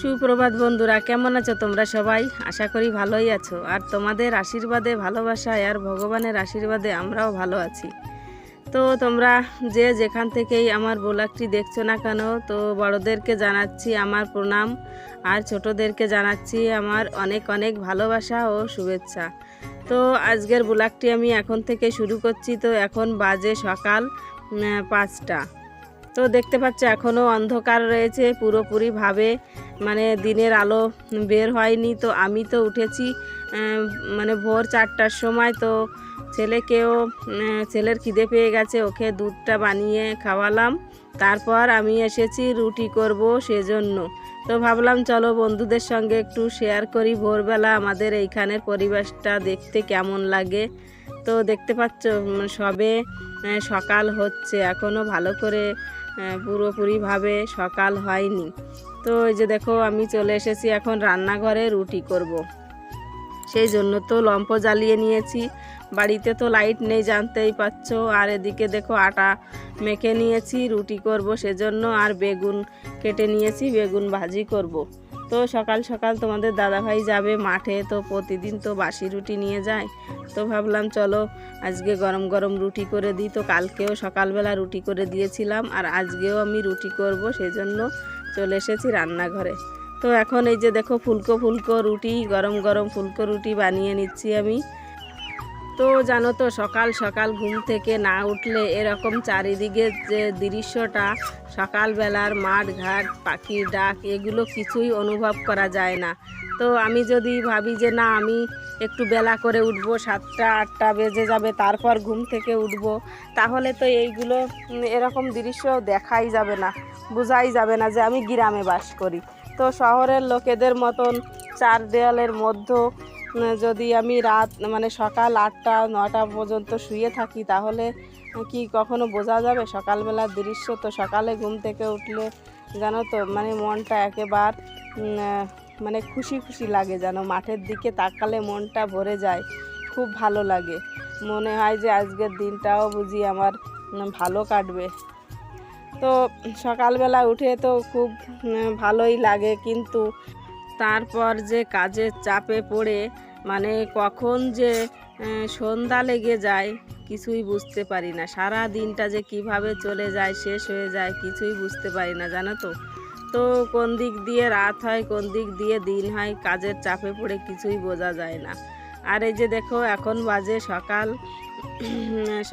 সুপ্রভাত বন্ধুরা, কেমন আছো তোমরা সবাই? আশা করি ভালোই আছো। আর তোমাদের আশীর্বাদে, ভালোবাসায় আর ভগবানের আশীর্বাদে আমরাও ভালো আছি। তো তোমরা যে যেখান থেকেই আমার ব্লগটি দেখছ না কেন, তো বড়দেরকে জানাচ্ছি আমার প্রণাম, আর ছোটদেরকে জানাচ্ছি আমার অনেক অনেক ভালোবাসা ও শুভেচ্ছা। তো আজকের ব্লগটি আমি এখন থেকে শুরু করছি। তো এখন বাজে সকাল পাঁচটা। তো দেখতে পাচ্ছ এখনও অন্ধকার রয়েছে পুরোপুরিভাবে। মানে দিনের আলো বের হয়নি, তো আমি তো উঠেছি মানে ভোর চারটার সময়। তো ছেলেকেও ছেলের খিদে পেয়ে গেছে, ওকে দুধটা বানিয়ে খাওয়ালাম। তারপর আমি এসেছি রুটি করব সেজন্য। তো ভাবলাম, চলো বন্ধুদের সঙ্গে একটু শেয়ার করি। ভোরবেলা আমাদের এইখানের পরিবেশটা দেখতে কেমন লাগে। তো দেখতে পাচ্ছ সবে সকাল হচ্ছে। এখনও ভালো করে পুরোপুরিভাবে সকাল হয়নি তো এই যে দেখো, আমি চলে এসেছি এখন রান্নাঘরে রুটি করব। সেই জন্য তো লম্প জ্বালিয়ে নিয়েছি বাড়িতে তো লাইট নেই, জানতেই পারছ আর এদিকে দেখো, আটা মেখে নিয়েছি, রুটি করব সেজন্য আর বেগুন কেটে নিয়েছি, বেগুন ভাজি করব। তো সকাল সকাল তোমাদের দাদাভাই যাবে মাঠে, তো প্রতিদিন তো বাসি রুটি নিয়ে যায়। তো ভাবলাম চলো আজকে গরম গরম রুটি করে দিই। তো কালকেও সকালবেলা রুটি করে দিয়েছিলাম, আর আজকেও আমি রুটি করব, সেজন্য চলে এসেছি রান্নাঘরে। তো এখন এই যে দেখো ফুলকো ফুলকো রুটি, গরম গরম ফুলকো রুটি বানিয়ে নিচ্ছি আমি। তো জানো তো, সকাল সকাল ঘুম থেকে না উঠলে এরকম চারিদিকে যে দৃশ্যটা, সকালবেলার মাঠ ঘাট পাখির ডাক, এগুলো কিছুই অনুভব করা যায় না। তো আমি যদি ভাবি যে না, আমি একটু বেলা করে উঠবো, সাতটা, আটটা বেজে যাবে, তারপর ঘুম থেকে উঠবো, তাহলে তো এইগুলো এরকম দৃশ্য দেখাই যাবে না, বোঝাই যাবে না যে আমি গ্রামে বাস করি। তো শহরের লোকেদের মতন চার দেয়ালের মধ্যে যদি আমি রাত মানে সকাল আটটা, নটা পর্যন্ত শুয়ে থাকি, তাহলে কি কখনো বোঝা যাবে? সকালবেলার দৃশ্য তো, সকালে ঘুম থেকে উঠলে জানো তো মানে মনটা একেবার মানে খুশি খুশি লাগে যেন, মাঠের দিকে তাকালে মনটা ভরে যায়, খুব ভালো লাগে। মনে হয় যে আজকের দিনটাও বুঝি আমার ভালো কাটবে। তো সকালবেলা উঠে তো খুব ভালোই লাগে, কিন্তু তারপর যে কাজের চাপে পড়ে মানে কখন যে সন্ধ্যা লেগে যায়, কিছুই বুঝতে পারি না। সারা দিনটা যে কীভাবে চলে যায়, শেষ হয়ে যায়, কিছুই বুঝতে পারি না, জানো তো? তো কোন দিক দিয়ে রাত হয়, কোন দিক দিয়ে দিন হয়, কাজের চাপে পড়ে কিছুই বোঝা যায় না। আর এই যে দেখো, এখন বাজে সকাল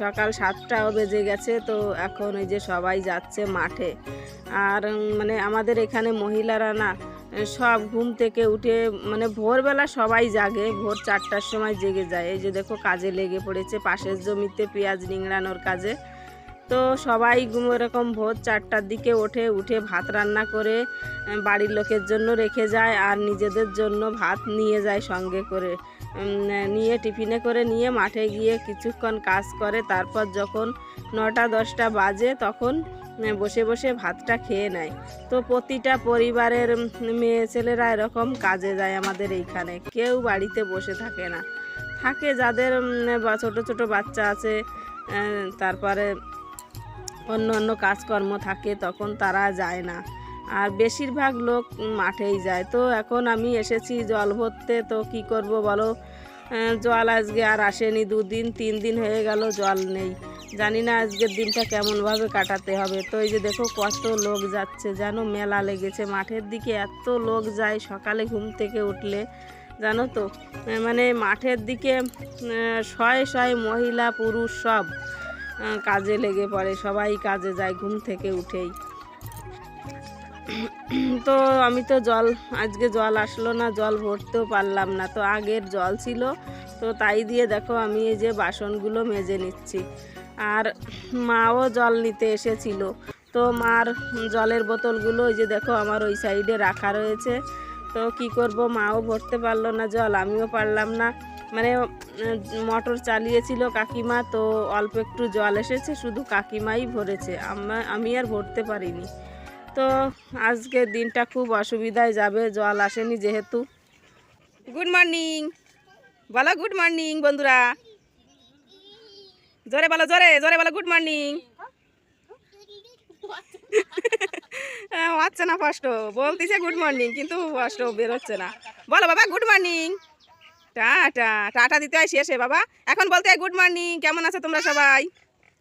সকাল সাতটাও বেজে গেছে, তো এখন ওই যে সবাই যাচ্ছে মাঠে। আর মানে আমাদের এখানে মহিলারা না সব ঘুম থেকে উঠে মানে ভোরবেলা সবাই জাগে, ভোর চারটার সময় জেগে যায়। এই যে দেখো কাজে লেগে পড়েছে, পাশের জমিতে পেঁয়াজ নিংড়ানোর কাজে। তো সবাই এরকম ভোর চারটার দিকে ওঠে, উঠে ভাত রান্না করে বাড়ির লোকের জন্য রেখে যায় আর নিজেদের জন্য ভাত নিয়ে যায় সঙ্গে করে। নিয়ে টিফিনে করে নিয়ে মাঠে গিয়ে কিছুক্ষণ কাজ করে, তারপর যখন নটা দশটা বাজে তখন বসে বসে ভাতটা খেয়ে নেয়। তো প্রতিটা পরিবারের মেয়ে ছেলেরা এরকম কাজে যায় আমাদের এইখানে। কেউ বাড়িতে বসে থাকে না। থাকে যাদের ছোটো ছোটো বাচ্চা আছে তারপরে অন্য অন্য কাজকর্ম থাকে, তখন তারা যায় না। আর বেশিরভাগ লোক মাঠেই যায়। তো এখন আমি এসেছি জল ভরতে, তো কি করব বলো? জল আজকে আর আসেনি, দুদিন তিন দিন হয়ে গেল, জল নেই। জানি না আজকের দিনটা কেমনভাবে কাটাতে হবে। তো এই যে দেখো, কত লোক যাচ্ছে যেন মেলা লেগেছে। মাঠের দিকে এত লোক যায় সকালে ঘুম থেকে উঠলে, জানো তো? মানে মাঠের দিকে শয়ে শয়ে মহিলা, পুরুষ সব কাজে লেগে পড়ে। সবাই কাজে যায়, ঘুম থেকে উঠেই। তো আমি তো জল, আজকে জল আসলো না, জল ভরতেও পারলাম না। তো আগের জল ছিল, তো তাই দিয়ে দেখো আমি এই যে বাসনগুলো মেজে নিচ্ছি। আর মাও জল নিতে এসেছিল। তো মার জলের বোতলগুলো ওই যে দেখো আমার ওই সাইডে রাখা রয়েছে। তো কি করব, মাও ভরতে পারল না জল, আমিও পারলাম না। মানে মোটর চালিয়েছিল কাকিমা, তো অল্প একটু জল এসেছে, শুধু কাকিমাই ভরেছে। আমি আর ভরতে পারিনি। তো আজকের দিনটা খুব অসুবিধায় যাবে জল আসেনি যেহেতু। গুড মর্নিং বলো গুড মর্নিং বন্ধুরা। জোরে বলো জোরে জোরে বলো গুড মর্নিং আহ, হচ্ছে না কষ্ট। বলতেছে গুড মর্নিং কিন্তু কষ্ট বেরোচ্ছে না। বলো বাবা গুড মর্নিং টাটা টাটা দিতে হয় শেষে বাবা। এখন বলতে হয় গুড মর্নিং কেমন আছো তোমরা সবাই?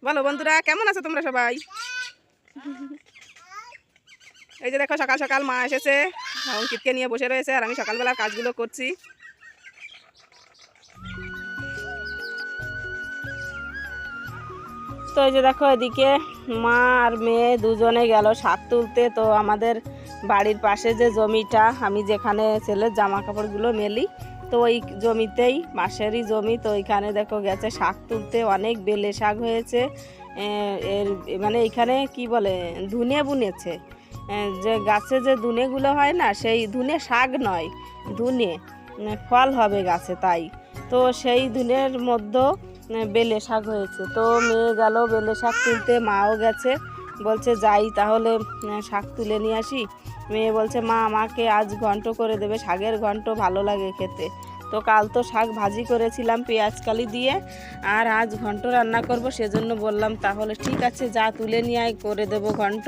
বলো বন্ধুরা কেমন আছো তোমরা সবাই? এই যে দেখো, সকাল সকাল মা এসেছে। অঙ্কিতকে নিয়ে বসে রয়েছে আর আমি সকালবেলা কাজগুলো করছি। তো এই যে দেখো, এদিকে মা আর মেয়ে দুজনে গেল শাক তুলতে। তো আমাদের বাড়ির পাশে যে জমিটা, আমি যেখানে ছেলের জামা কাপড়গুলো মেলি, তো ওই জমিতেই মাসেরই জমি। তো ওইখানে দেখো গেছে শাক তুলতে, অনেক বেলে শাক হয়েছে। এর মানে এখানে কি বলে, ধুনে বুনেছে। যে গাছে যে ধুনেগুলো হয় না, সেই ধুনে শাক নয়, ধুনে ফল হবে গাছে তাই। তো সেই ধুনের মধ্যে বেলে শাক হয়েছে। তো মেয়ে গেল বেলে শাক তুলতে, মাও গেছে, বলছে যাই তাহলে শাক তুলে নিয়ে আসি। মেয়ে বলছে, মা, আমাকে আজ ঘন্ট করে দেবে, শাকের ঘন্ট ভালো লাগে খেতে। তো কাল তো শাক ভাজি করেছিলাম, পেঁয়াজ কালি দিয়ে। আর আজ ঘন্ট রান্না করব, সেজন্য বললাম তাহলে ঠিক আছে, যা তুলে নিয়ে আয়, করে দেবো ঘন্ট।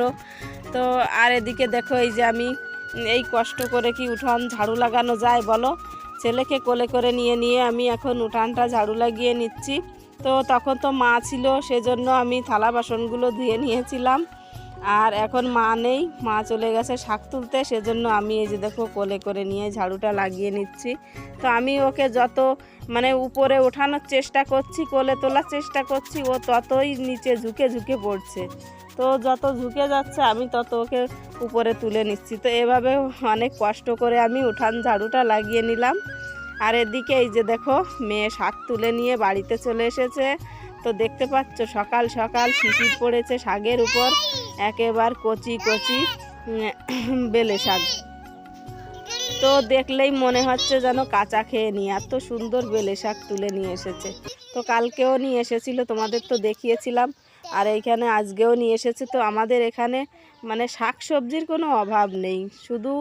তো আর এদিকে দেখো, এই যে আমি এই কষ্ট করে কি উঠান ঝাড়ু লাগানো যায় বলো? ছেলেকে কোলে করে নিয়ে নিয়ে আমি এখন উঠানটা ঝাড়ু লাগিয়ে নিচ্ছি। তো তখন তো মা ছিল, সেজন্য আমি থালা বাসনগুলো ধুয়ে নিয়েছিলাম। আর এখন মা নেই, মা চলে গেছে শাক তুলতে, সেজন্য আমি এই যে দেখো কোলে করে নিয়ে ঝাড়ুটা লাগিয়ে নিচ্ছি। তো আমি ওকে যত মানে উপরে ওঠানোর চেষ্টা করছি, কোলে তোলার চেষ্টা করছি, ও ততই নিচে ঝুঁকে ঝুঁকে পড়ছে। তো যত ঝুঁকে যাচ্ছে, আমি তত ওকে উপরে তুলে নিচ্ছি। তো এভাবে অনেক কষ্ট করে আমি উঠান ঝাড়ুটা লাগিয়ে নিলাম। আর এদিকে এই যে দেখো, মেয়ে শাক তুলে নিয়ে বাড়িতে চলে এসেছে। তো দেখতে পাচ্ছ, সকাল সকাল শিশির পড়েছে শাকের উপর। একেবার কচি কচি বেলে শাক। তো দেখলেই মনে হচ্ছে যেন কাঁচা খেয়ে নিয়ে, এত সুন্দর বেলে শাক তুলে নিয়ে এসেছে। তো কালকেও নিয়ে এসেছিল, তোমাদের তো দেখিয়েছিলাম। আর এইখানে আজকেও নিয়ে এসেছে, তো আমাদের এখানে মানে শাক সবজির কোনো অভাব নেই। শুধু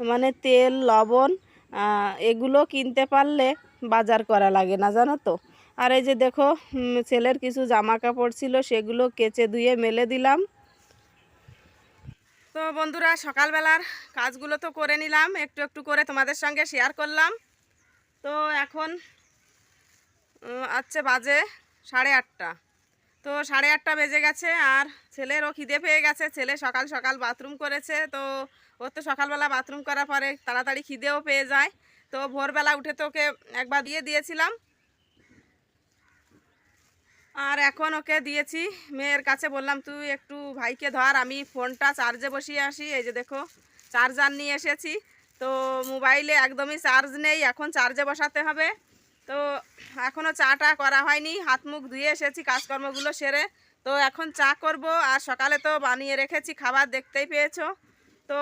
মানে তেল, লবণ এগুলো কিনতে পারলে বাজার করা লাগে না, জানো তো? আর এই যে দেখো ছেলের কিছু জামা কাপড় ছিল, সেগুলো কেচে ধুয়ে মেলে দিলাম। তো বন্ধুরা, সকালবেলার কাজগুলো তো করে নিলাম, একটু একটু করে তোমাদের সঙ্গে শেয়ার করলাম। তো এখন আচ্ছা বাজে সাড়ে আটটা। তো সাড়ে আটটা বেজে গেছে, আর ছেলেরও খিদে পেয়ে গেছে। ছেলে সকাল সকাল বাথরুম করেছে, তো ওর তো সকালবেলা বাথরুম করার পরে তাড়াতাড়ি খিদেও পেয়ে যায়। তো ভোরবেলা উঠে তো ওকে একবার দিয়ে দিয়েছিলাম। আর এখন ওকে দিয়েছি। মেয়ের কাছে বললাম, তুই একটু ভাইকে ধর, আমি ফোনটা চার্জে বসিয়ে আসি। এই যে দেখো, চার্জার নিয়ে এসেছি। তো মোবাইলে একদমই চার্জ নেই, এখন চার্জে বসাতে হবে। তো এখনও চাটা করা হয়নি, হাত মুখ ধুয়ে এসেছি কাজকর্মগুলো সেরে। তো এখন চা করব, আর সকালে তো বানিয়ে রেখেছি, খাবার দেখতেই পেয়েছ। তো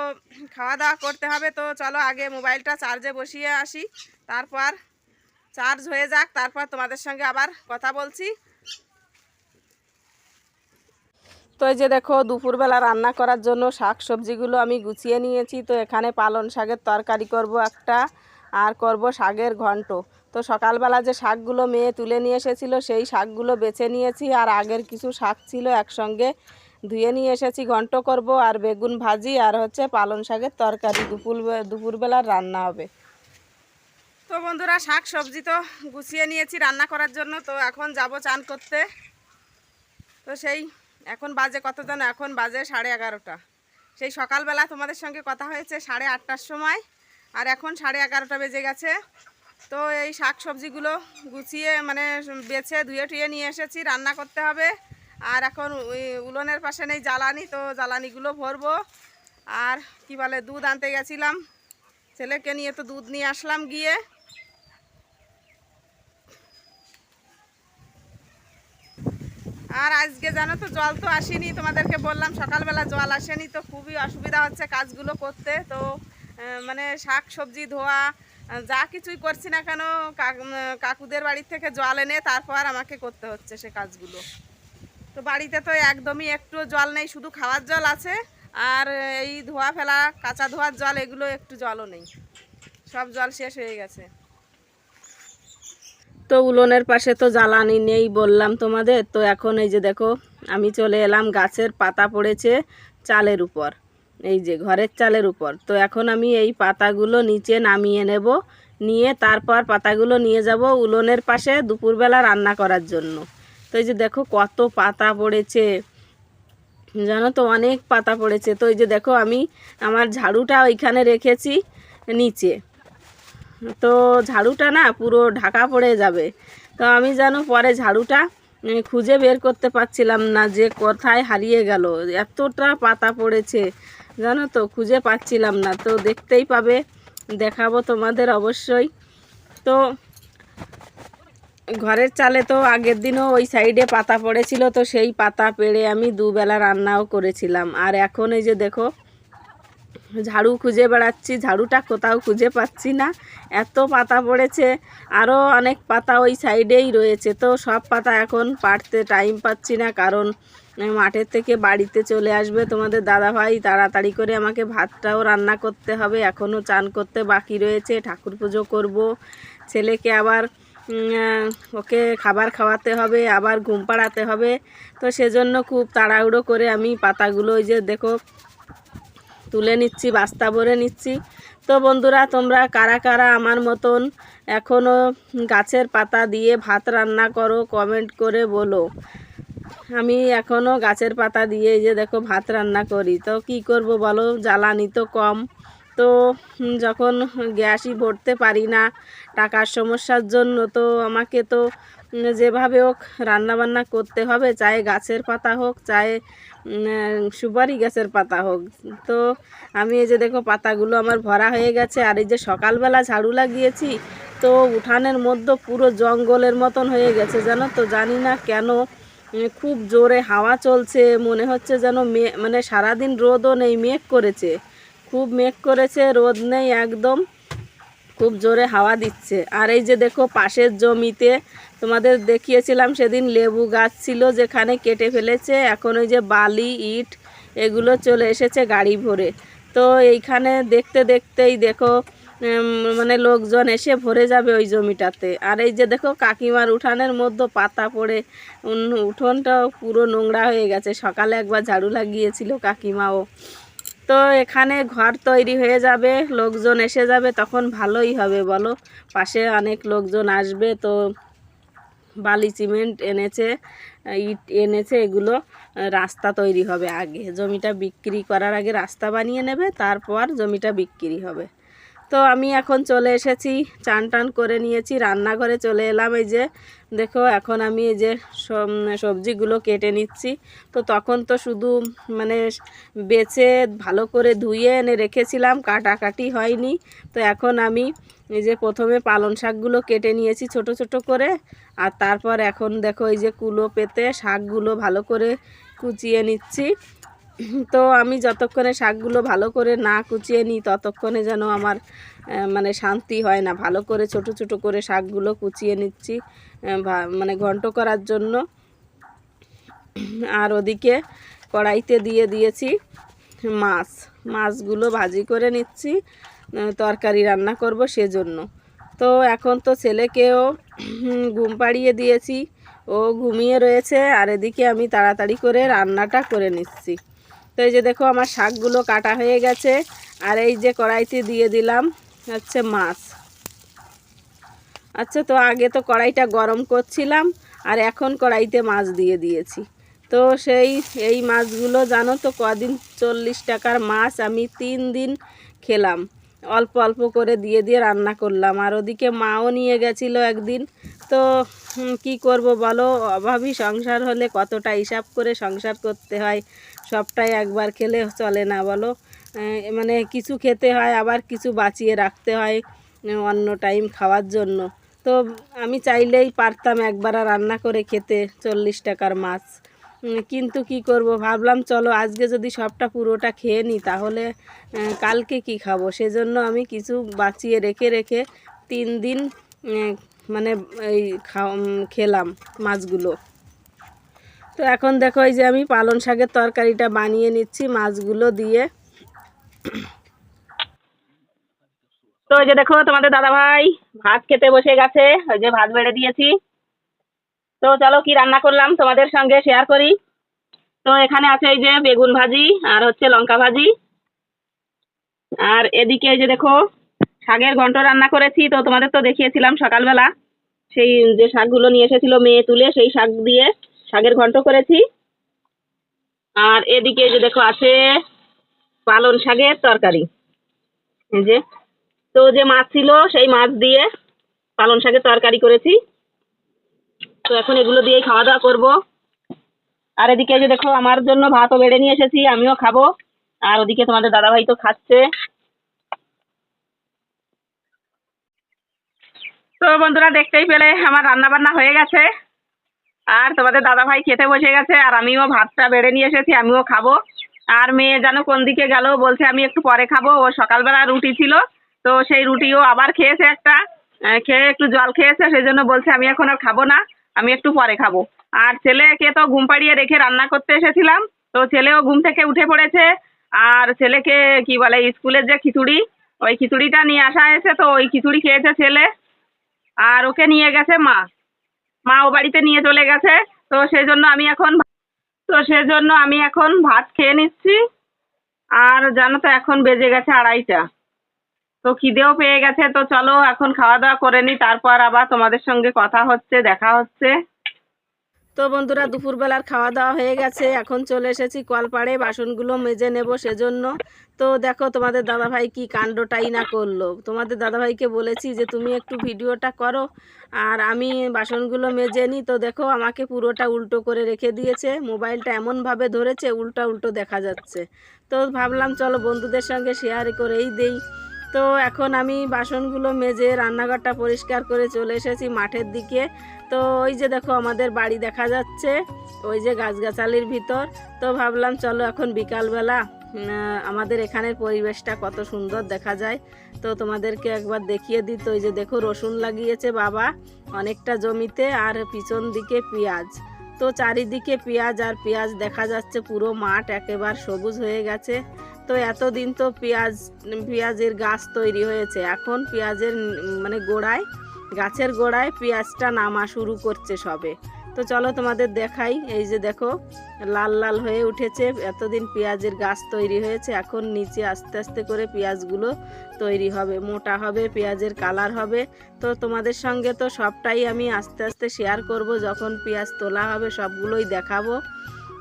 খাওয়া দাওয়া করতে হবে, তো চলো আগে মোবাইলটা চার্জে বসিয়ে আসি। তারপর চার্জ হয়ে যাক, তারপর তোমাদের সঙ্গে আবার কথা বলছি। তো এই যে দেখো, দুপুরবেলা রান্না করার জন্য শাক সবজিগুলো আমি গুছিয়ে নিয়েছি। তো এখানে পালন শাকের তরকারি করব একটা আর করব শাকের ঘন্ট। তো সকালবেলা যে শাকগুলো মেয়ে তুলে নিয়ে এসেছিল, সেই শাকগুলো বেছে নিয়েছি আর আগের কিছু শাক ছিল একসঙ্গে ধুয়ে নিয়ে এসেছি। ঘন্ট করব আর বেগুন ভাজি আর হচ্ছে পালন শাকের তরকারি। দুপুর দুপুরবেলার রান্না হবে। তো বন্ধুরা শাক সবজি তো গুছিয়ে নিয়েছি রান্না করার জন্য। তো এখন যাব চান করতে। তো সেই এখন বাজে কত জানো? এখন বাজে সাড়ে এগারোটা। সেই সকালবেলা তোমাদের সঙ্গে কথা হয়েছে সাড়ে আটটার সময়, আর এখন সাড়ে এগারোটা বেজে গেছে। তো এই শাক সবজিগুলো গুছিয়ে মানে বেছে, ধুয়ে টুয়ে নিয়ে এসেছি, রান্না করতে হবে। আর এখন উলনের পাশে নেই জ্বালানি, তো জ্বালানিগুলো ভরবো। আর কি বলে, দুধ আনতে গেছিলাম। ছেলেকে নিয়ে তো দুধ নিয়ে আসলাম গিয়ে। আর আজকে জানো তো, জল তো আসেনি, তোমাদেরকে বললাম সকালবেলা জল আসেনি, তো খুবই অসুবিধা হচ্ছে কাজগুলো করতে। তো মানে শাক, সবজি, ধোয়া যা কিছুই করছি না কেন কাকুদের বাড়ির থেকে জল এনে তারপর আমাকে করতে হচ্ছে সে কাজগুলো। তো বাড়িতে তো একদমই একটু জল নেই, শুধু খাওয়ার জল আছে, আর এই ধোয়া ফেলা, কাঁচা ধোয়ার জল, এগুলো একটু জলও নেই। সব জল শেষ হয়ে গেছে। তো উলোনের পাশে তো জ্বালানি নেই বললাম তোমাদের। তো এখন এই যে দেখো, আমি চলে এলাম গাছের পাতা পড়েছে চালের উপর। এই যে ঘরের চালের উপর। তো এখন আমি এই পাতাগুলো নিচে নামিয়ে নেব, নিয়ে তারপর পাতাগুলো নিয়ে যাব উলনের পাশে দুপুরবেলা রান্না করার জন্য। তো এই যে দেখো কত পাতা পড়েছে। জানো তো অনেক পাতা পড়েছে। তো এই যে দেখো আমি আমার ঝাড়ুটা ওইখানে রেখেছি নিচে। তো ঝাড়ুটা না পুরো ঢাকা পড়ে যাবে। তো আমি যেন পরে ঝাড়ুটা খুঁজে বের করতে পারছিলাম না যে কোথায় হারিয়ে গেল, এতটা পাতা পড়েছে। জানো তো, খুঁজে পাচ্ছিলাম না। তো দেখতেই পাবে, দেখাবো তোমাদের অবশ্যই। তো ঘরের চালে তো আগের দিনও ওই সাইডে পাতা পড়েছিল, তো সেই পাতা পেড়ে আমি দুবেলা রান্নাও করেছিলাম। আর এখন এই যে দেখো ঝাড়ু খুঁজে বেড়াচ্ছি, ঝাড়ুটা কোথাও খুঁজে পাচ্ছি না। এত পাতা পড়েছে আরও অনেক পাতা ওই সাইডেই রয়েছে। তো সব পাতা এখন পাড়তে টাইম পাচ্ছি না, কারণ মাঠের থেকে বাড়িতে চলে আসবে তোমাদের দাদাভাই, তাড়াতাড়ি করে আমাকে ভাতটাও রান্না করতে হবে। এখনও চান করতে বাকি রয়েছে, ঠাকুর পুজো করব। ছেলেকে আবার ওকে খাবার খাওয়াতে হবে, আবার ঘুম পাড়াতে হবে। তো সেজন্য খুব তাড়াহুড়ো করে আমি পাতাগুলো ওই যে দেখো তুলে নিচ্ছি, বাস্তা ভরে নিচ্ছি। তো বন্ধুরা, তোমরা কারা কারা আমার মতন এখনও গাছের পাতা দিয়ে ভাত রান্না করো কমেন্ট করে বলো। আমি এখনও গাছের পাতা দিয়ে যে দেখো ভাত রান্না করি। তো কি করব বলো? জ্বালানি তো কম। তো যখন গ্যাসই ভরতে পারি না, টাকার সমস্যার জন্য তো আমাকে তো যেভাবে হোক রান্নাবান্না করতে হবে চাই গাছের পাতা হোক চাই সুপারি গাছের পাতা হোক। তো আমি এই যে দেখো পাতাগুলো আমার ভরা হয়ে গেছে, আর এই যে সকালবেলা ঝাড়ু লাগিয়েছি, তো উঠানের মধ্যে পুরো জঙ্গলের মতন হয়ে গেছে জানো তো। জানি না কেন খুব জোরে হাওয়া চলছে, মনে হচ্ছে যেন মে মানে সারাদিন রোদও নেই, মেঘ করেছে। খুব মেঘ করেছে, রোদ নেই একদম। খুব জোরে হাওয়া দিচ্ছে। আর এই যে দেখো পাশের জমিতে তোমাদের দেখিয়েছিলাম সেদিন লেবু গাছ ছিল যেখানে কেটে ফেলেছে। এখন ওই যে বালি, ইট এগুলো চলে এসেছে গাড়ি ভরে। তো এইখানে দেখতে দেখতেই দেখো মানে লোকজন এসে ভরে যাবে ওই জমিটাতে। আর এই যে দেখো কাকিমার উঠানের মধ্যে পাতা পড়ে উঠোনটাও পুরো নোংরা হয়ে গেছে। সকালে একবার ঝাড়ু লাগিয়েছিল কাকিমাও। তো এখানে ঘর তৈরি হয়ে যাবে, লোকজন এসে যাবে, তখন ভালোই হবে বলো। পাশে অনেক লোকজন আসবে, তো বালি সিমেন্ট এনেছে, ইট এনেছে, এগুলো রাস্তা তৈরি হবে আগে। জমিটা বিক্রি করার আগে রাস্তা বানিয়ে নেবে, তারপর জমিটা বিক্রি হবে। তো আমি এখন চলে এসেছি চান টান করে নিয়েছি, রান্নাঘরে চলে এলাম এই যে। দেখো, এখন আমি এই যে সব- সবজিগুলো কেটে নিচ্ছি। তো তখন তো শুধু মানে বেছে ভালো করে ধুয়ে এনে রেখেছিলাম, কাটাকাটি হয়নি। তো এখন আমি এই যে প্রথমে পালং শাকগুলো কেটে নিয়েছি ছোট ছোট করে। আর তারপর এখন দেখো এই যে কুলো পেতে শাকগুলো ভালো করে কুচিয়ে নিচ্ছি। তো আমি যতক্ষণে শাকগুলো ভালো করে না কুচিয়ে নিই, ততক্ষণে যেন আমার মানে শান্তি হয় না। ভালো করে, ছোট ছোট করে শাকগুলো কুচিয়ে নিচ্ছি মানে ঘন্ট করার জন্য। আর ওদিকে কড়াইতে দিয়ে দিয়েছি মাছ। মাছগুলো ভাজি করে নিচ্ছি তরকারি রান্না করব সেজন্য। তো এখন তো ছেলেকেও ঘুম পাড়িয়ে দিয়েছি। ও ঘুমিয়ে রয়েছে, আর এদিকে আমি তাড়াতাড়ি করে রান্নাটা করে নিচ্ছি। তো এই যে দেখো আমার শাকগুলো কাটা হয়ে গেছে। আর এই যে কড়াইতে দিয়ে দিলাম হচ্ছে মাছ। আচ্ছা তো আগে তো কড়াইটা গরম করছিলাম, আর এখন কড়াইতে মাছ দিয়ে দিয়েছি। তো সেই, এই মাছগুলো জানো তো কদিন চল্লিশ টাকার মাছ আমি তিন দিন খেলাম। অল্প অল্প করে দিয়ে দিয়ে রান্না করলাম। আর ওদিকে মাও নিয়ে গেছিল একদিন। তো কি করব বলো? অভাবী সংসার হলে কতটা হিসাব করে সংসার করতে হয়? সবটাই একবার খেলে চলে না, বলো। মানে কিছু খেতে হয়, আবার কিছু বাঁচিয়ে রাখতে হয় অন্য টাইম খাওয়ার জন্য। তো আমি চাইলেই পারতাম একবার রান্না করে খেতে, চল্লিশ টাকার মাছ। কিন্তু কি করব, ভাবলাম চলো আজকে যদি সবটা পুরোটা খেয়ে নিই, তাহলে কালকে কি খাব? সেজন্য আমি কিছু বাঁচিয়ে রেখে রেখে তিন দিন মানে এই খেলাম মাছগুলো। তো এখন দেখো এই যে আমি পালং শাকের তরকারিটা বানিয়ে নিচ্ছি মাছগুলো দিয়ে। তো ওই যে দেখো তোমাদের দাদা ভাই ভাত খেতে বসে গেছে ওই যে ভাত বেড়ে দিয়েছি। তো চলো কি রান্না করলাম তোমাদের সঙ্গে শেয়ার করি। তো এখানে আছে এই যে বেগুন ভাজি আর হচ্ছে লঙ্কা ভাজি। আর এদিকে এই যে দেখো শাকের ঘন্ট রান্না করেছি, তো তোমাদের তো দেখিয়েছিলাম সকালবেলা। সেই যে শাকগুলো নিয়ে এসেছিল মেয়ে তুলে, সেই শাক দিয়ে শাকের ঘন্ট করেছি। আর এদিকে যে দেখো আছে পালন শাকের তরকারি। যে, তো যে মাছ ছিল সেই মাছ দিয়ে পালন শাকের তরকারি করেছি। তো এখন এগুলো দিয়েই খাওয়া দাওয়া করব। আর এদিকে যে দেখো আমার জন্য ভাতও বেড়ে নিয়ে এসেছি, আমিও খাব। আর ওদিকে তোমাদের দাদাভাই তো খাচ্ছে। তো বন্ধুরা দেখতেই পেলে, আমার রান্না বান্না হয়ে গেছে। আর তোমাদের দাদাভাই খেতে বসে গেছে, আর আমিও ভাতটা বেড়ে নিয়ে এসেছি, আমিও খাব। আর মেয়ে যেন কোন দিকে গেল, বলছে আমি একটু পরে খাব। ও সকালবেলা রুটি ছিল, তো সেই রুটিও আবার খেয়েছে একটা খেয়ে একটু জল খেয়েছে সেই জন্য বলছে আমি এখন আর খাব না, আমি একটু পরে খাব। আর ছেলেকে তো ঘুম পাড়িয়ে রেখে রান্না করতে এসেছিলাম, তো ছেলেও ঘুম থেকে উঠে পড়েছে। আর ছেলেকে কি বলে, স্কুলের যে খিচুড়ি, ওই খিচুড়িটা নিয়ে আসা হয়েছে, তো ওই খিচুড়ি খেয়েছে ছেলে। আর ওকে নিয়ে গেছে মা। মা ও বাড়িতে নিয়ে চলে গেছে। তো সেই জন্য আমি এখন তো সেজন্য আমি এখন ভাত খেয়ে নিচ্ছি। আর জানো তো এখন বেজে গেছে আড়াইটা। তো খিদেও পেয়ে গেছে। তো চলো এখন খাওয়া দাওয়া করে নিই তারপর আবার তোমাদের সঙ্গে কথা হচ্ছে, দেখা হচ্ছে। তো বন্ধুরা, দুপুরবেলার খাওয়া দাওয়া হয়ে গেছে। এখন চলে এসেছি কলপাড়ে, বাসনগুলো মেজে নেব সেজন্য। তো দেখো, তোমাদের দাদাভাই কি কাণ্ডটাই না করল। তোমাদের দাদাভাইকে বলেছি যে, তুমি একটু ভিডিওটা করো। আর আমি বাসনগুলো মেজে নিই তো দেখো, আমাকে পুরোটা উল্টো করে রেখে দিয়েছে। মোবাইলটা এমনভাবে ধরেছে উল্টা উল্টো দেখা যাচ্ছে। তো ভাবলাম, চলো বন্ধুদের সঙ্গে শেয়ার করেই দেই। তো এখন আমি বাসনগুলো মেজে রান্নাঘরটা পরিষ্কার করে চলে এসেছি মাঠের দিকে। তো ওই যে দেখো আমাদের বাড়ি দেখা যাচ্ছে, ওই যে গাছগাছালির ভিতর। তো ভাবলাম চলো এখন বিকালবেলা আমাদের এখানের পরিবেশটা কত সুন্দর দেখা যায়। তো তোমাদেরকে একবার দেখিয়ে দিই, তো ওই যে দেখো রসুন লাগিয়েছে বাবা, অনেকটা জমিতে আর পিছন দিকে পেঁয়াজ। তো চারিদিকে পেঁয়াজ আর পেঁয়াজ দেখা যাচ্ছে, পুরো মাঠ একেবারে সবুজ হয়ে গেছে। তো এতদিন তো পেঁয়াজ, পেঁয়াজের গাছ তৈরি হয়েছে, এখন পেঁয়াজের মানে গোড়ায় গাছের গোড়ায় পেঁয়াজটা নামা শুরু করছে সবে। তো চলো তোমাদের দেখাই, এই যে দেখো, লাল লাল হয়ে উঠেছে, এতদিন পেঁয়াজের গাছ তৈরি হয়েছে, এখন নিচে আস্তে আস্তে করে পেঁয়াজগুলো তৈরি হবে, মোটা হবে, পেঁয়াজের কালার হবে। তো তোমাদের সঙ্গে তো সবটাই আমি আস্তে আস্তে শেয়ার করব, যখন পেঁয়াজ তোলা হবে সবগুলোই দেখাবো।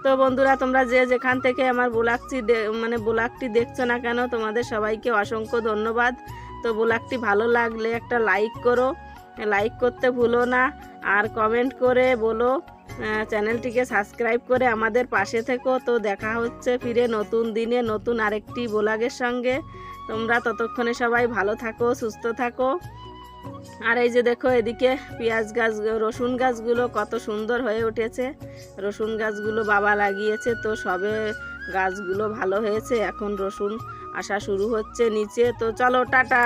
তো বন্ধুরা, তোমরা যে যেখান থেকে আমার ব্লগটি দে- মানে ব্লগটি দেখছ না কেন, তোমাদের সবাইকে অসংখ্য ধন্যবাদ। তো ব্লগটি ভালো লাগলে একটা লাইক করো লাইক করতে ভুলো না, আর কমেন্ট করে বলো চ্যানেলটিকে সাবস্ক্রাইব করে আমাদের পাশে থেকো। তো দেখা হচ্ছে ফিরে নতুন দিনে, নতুন আরেকটি ব্লগের সঙ্গে। তোমরা ততক্ষণে সবাই ভালো থাকো, সুস্থ থাকো। আর এই যে দেখো এদিকে পেঁয়াজ গাছ, রসুন গাছগুলো কত সুন্দর হয়ে উঠেছে। রসুন গাছগুলো বাবা লাগিয়েছে, তো সবে গাছগুলো ভালো হয়েছে। এখন রসুন আসা শুরু হচ্ছে নিচে। তো চলো, টাটা!